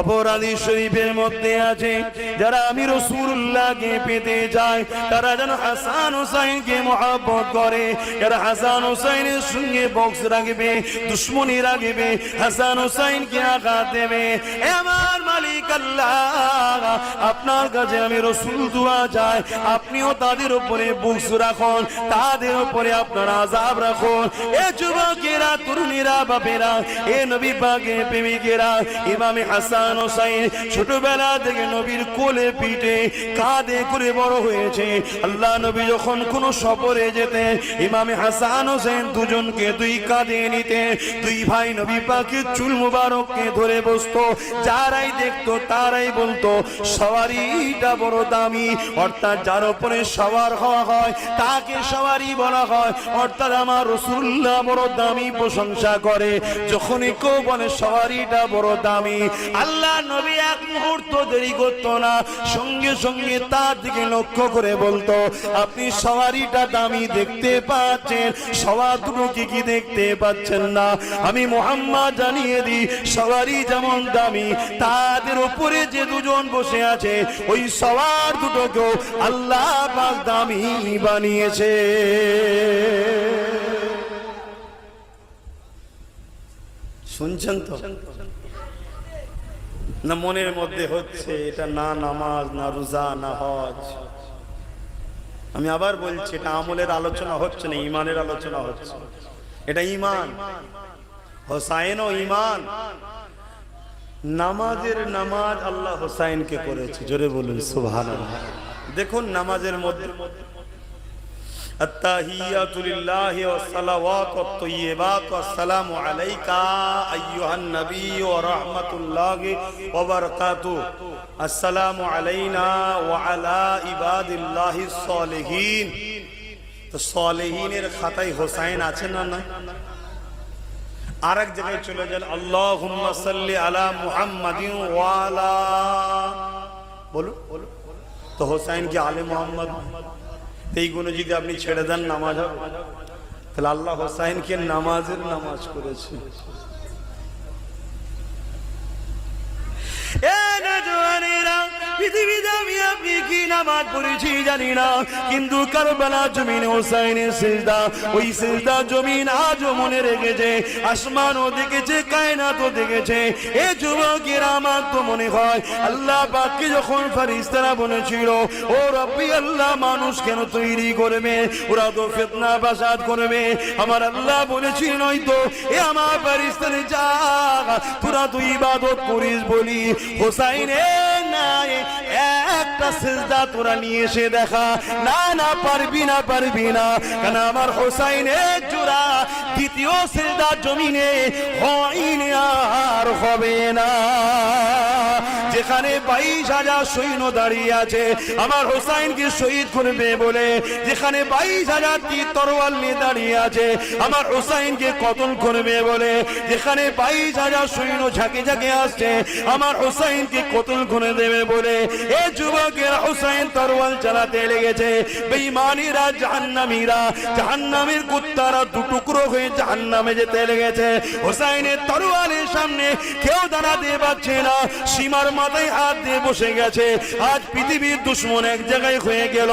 অপরাধী শরীফের মধ্যে আছে, যারা আমি রসুল্লাহকে পেতে যায়, তারা যেন হাসান হুসাইনকে মহাব্বত করে। যারা হাসান হুসাইনের সঙ্গে বক্স রাখবে, দুশ্মনী রাখবে, হাসান হুসাইনকে আঘাত দেবে। আমার মালিক আল্লাহ, আপনার কাছে আমি রসুল দোয়া চাই, আপনিও তাদের উপরে বুকস রাখুন, তাদের উপরে আপনার আজাব রাখুন। এ যুবকেরা, তরুণীরা, বাপেরা, এ নবী পাকে প্রেমিকেরা, ইমামে হাসান হোসাইন ছোটবেলা থেকে নবীর কোলে পিঠে কাঁধে করে বড় হয়েছে। আল্লাহ নবী যখন কোনো সফরে যেতে ইমামে হাসান হোসেন দুজনকে দুই কাঁধে দুই ভাই নবী চুল মুবারককে ধরে যারাই দেখতো তারাই বলতো, সওয়ারিটা বড় দামি। অর্থাৎ যার উপরে সওয়ার হওয়া হয়, তাকে সওয়ারি বলা হয়। অর্থাৎ আমার রসুল্লাহ বড় দামি প্রশংসা করে, যখনই কেউ বলে সওয়ারিটা বড় দামি, আল্লাহ নবী এক মুহূর্ত দেরি করতো না। সঙ্গে সঙ্গে তার দিকে লক্ষ্য করে বলতো, আপনি সওয়ারিটা দামি দেখতে পাচ্ছেন সবার দুটো কি কি দেখতে পাচ্ছেন না? আমি মোহাম্মদ জানিয়ে দিই সবারই যেমন দামি, তাদের উপরে যে দুজন বসে আছে, ওই সবার দুটোকেও আল্লাহ পাক দামি বানিয়েছে। শুনছেন তো? না মনের মধ্যে হচ্ছে এটা না নামাজ, না রোজা, না হজ। আমি আবার বলছি, এটা আমলের আলোচনা হচ্ছে না ইমানের আলোচনা হচ্ছে। এটা ইমান হোসাইন ও ইমান নামাজের নামাজ আল্লাহ হোসাইনকে করেছে। জোরে বলুন সুবহান দেখুন, নামাজের মধ্যে التحيات لله والصلوات والطيبات والسلام عليك أيها النبي ورحمة الله وبركاته السلام علينا وعلى عباد الله الصالحين তো সলেহিনের খাতায় হোসাইন আছে না না আর এক জায়গায় চলে যান আল্লাহ সাল্লি আলা মুহাম্মাদিন ওয়ালা বলুন তো হোসাইন কি আলে মোহাম্মদ এইগুলো যদি আপনি ছেড়ে দেন নামাজ হবে। তাহলে আল্লাহ হোসাইনকে নামাজের নামাজ করেছে এ নজওয়ানেরা, পৃথিবীতে আমি আপনি কি নামাজ পড়েছি জানি না। কিন্তু জমিন হোসাইনের সিজদা, ওই সিজদা জমিন মনে রেখেছে। দেখেছে দেখেছে। এ যুবকের আমার তো মনে হয়, আল্লাহ পাককে যখন ফারিস্তারা বলেছিল, ও রব্বি, আল্লাহ মানুষ কেন তৈরি করবে? ওরা তো ফেতনা বাসাদ করবে। আমার আল্লাহ বলেছিল নয়তো এ আমার ফারিস্তারে যা তোরা তুই ইবাদত করিস বলি। হোসাইনে একটা তোরা নিয়ে এসে দেখা। না না, পারবি না পারবি না। কেন আমার হোসাইনের জোড়া দ্বিতীয় জমিনে হয়নি আর হবে না। যেখানে বাইশ হাজার সৈন্য দাঁড়িয়ে আছে। আমার হোসাইনকে শহীদ করবে বলে যেখানে বাইশ হাজার তীর তরোয়াল নিয়ে দাঁড়িয়ে আছে, আমার হোসাইনকে কতল করবে বলে যেখানে বাইশ হাজার সৈন্য ঝাঁকে ঝাঁকে আসছে, আমার হোসাইনকে কতল করে দেবে বলে। এ যুবকের হোসাইন তরোয়াল চালাতে লেগেছে। বেঈমানিরা জাহান্নামীরা, জাহান্নামের কুত্তারা দুটুকরো হয়ে জাহান্নামে যেতে লেগেছে। হোসাইনের তরোয়ালের সামনে কেউ দাঁড়াতে পারছে না, সীমার হাত দিয়ে বসে গেছে। আজ পৃথিবীর দুশ্মন এক জায়গায় হয়ে গেল।